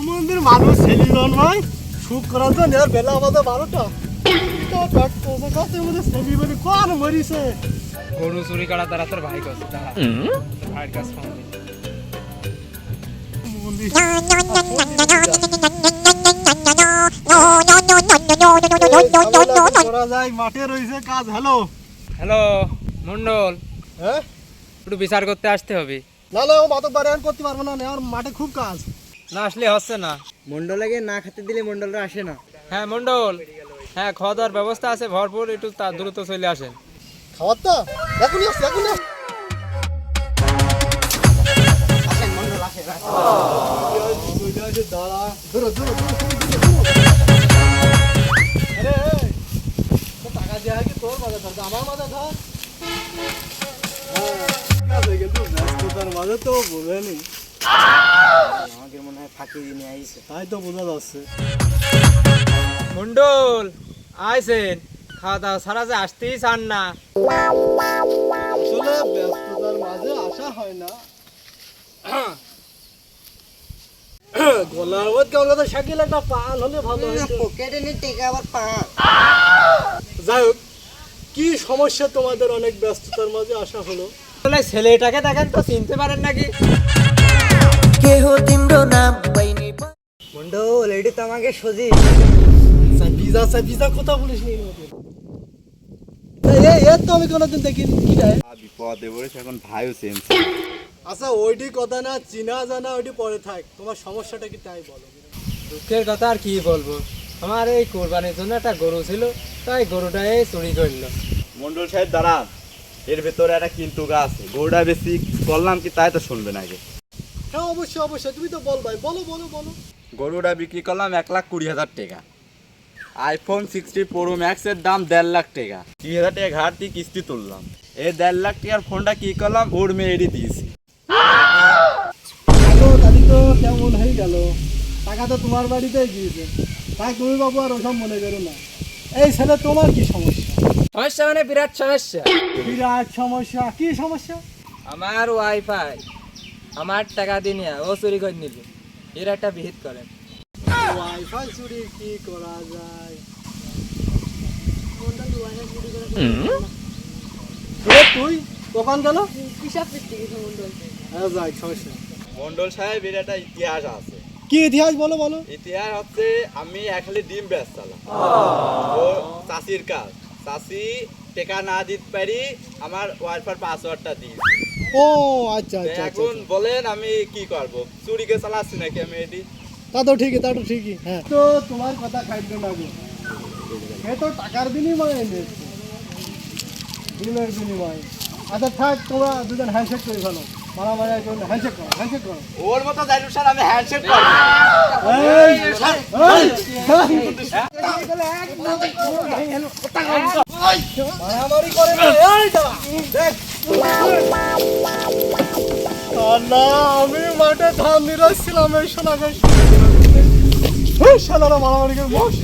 সুমন্দির মানুষ ছেলে জন্মায় সুখ করার জন্য বেলা আমাদের বারোটা। গরু চুরি করা তারা তোর ভাই করছে দাঁড়া। ভাইয়ের কাছে ফোন মাঠে রয়েছে কাজ হ্যালো? হ্যালো মন্ডল। হ্যাঁ? একটু বিচার করতে আসতে হবে। না ও করতে পারব না আমার মাঠে খুব কাজ। না আসলে হচ্ছে না। মন্ডলাকে না খেতে দিলে মন্ডলরা আসে না। হ্যাঁ মন্ডল। হ্যাঁ খাওয়া দাওয়ার ব্যবস্থা আছে ভরপুর একটু তা দ্রুত চলে আসেন। খাওয়ার তো? এখনই আসছে এখনই তোর আমার মাঝে ধর। হ্যাঁ, তো বোঝেনি আমাকে মনে হয় ফাঁকি দিয়ে আইছে। তাই তো বোঝা যাচ্ছে। মন্ডল আইসেন খাওয়া দাওয়া সারা যে আসতেই চান না। আসলে ব্যস্ততার মাঝে আসা হয় না। গলার মধ্যে কেমন কথা শাকিল একটা পান হলে ভালো হতো পকেটে নিয়ে টেকা আবার পা যাই হোক কি সমস্যা তোমাদের অনেক ব্যস্ততার মাঝে আসা হলো? ছেলেটাকে দেখেন তো চিনতে পারেন নাকি? কেহ তিम्रो নাম পাইনি। মন্ডল এটি তো আমাকে সজি পিজা সা পিজা কথা বলিস নি। এই এর তো আমি কোনোদিন দেখিনি কি রে? বিপদে পড়েছে এখন ভাইও সেম আচ্ছা ওইটি কথা না চিনা জানা ওইটি পরে থাক। তোমার সমস্যাটা কি তাই বলো। দুঃখের কথা আর কি বলব? আমার এই কোরবানির জন্য একটা গরু ছিল তাই গরুটা এই চুরি করল। মন্ডল সাহেব দাঁড়ান। এর ভেতরে একটা কিন্তু আছে। গরুটা বেশি করলাম কি তাই তো শুনবেন আগে। হ্যাঁ অবশ্যই অবশ্যই। তুমি তো বল ভাই বলো বলো বলো। গরুটা বিক্রি করলাম এক লাখ কুড়ি হাজার টাকা। আইফোন সিক্সটি প্রো ম্যাক্সের দাম দেড় লাখ টাকা। তিন হাজার টাকা ঘাট দিয়ে কিস্তি তুললাম। এই দেড় লাখ টাকার ফোনটা কি করলাম? ওর মেয়েরই দিয়েছি। তাহলে তো কেমন? হয়ে গেল। টাকা তো তোমার বাড়িতেই গিয়েছে তাই তুমি বাবু আর ওসব মনে করো না। এই ছেলে তোমার কি সমস্যা? সমস্যা মানে বিরাট সমস্যা। বিরাট সমস্যা। কি সমস্যা? আমার ওয়াইফাই আমার টাকা দিয়ে নিয়ে ও চুরি করে নিল এর একটা বিহিত করেন। ওয়াইফাই চুরি কি করা যায়? তুই? দোকান গেল? হ্যাঁ যাই সমস্যা মন্ডল সাহেব এর একটা ইতিহাস আছে। কি ইতিহাস? বলো বলো। ইতিহাস হচ্ছে আমি একখালি ডিম বেচছিলাম ও চাষির কাজ। চাষি টেকা না দিতে পারি আমার ওয়াইফার পাসওয়ার্ডটা দিই ও আচ্ছা আচ্ছা আচ্ছা এখন বলেন আমি কি করব চুরিকে চালাচ্ছি নাকি আমি এটি তা তো ঠিকই তা তো ঠিকই হ্যাঁ তো তোমার কথা খাইতে না গো এ তো টাকার বিনিময়ে এনেছে ডিমের বিনিময়ে আচ্ছা থাক তোমরা দুজন হ্যান্ডশেক করে ফেলো মারামারি করো হ্যান্ডশেক করো হ্যান্ডশেক করো ওর মতো জানি স্যার আমি হ্যান্ডশেক করব এই, এই, মারামারি করে না। আমি মাঠে ধান নিরাচ্ছিলাম এই শোনা। শালারা মারামারি করে বস।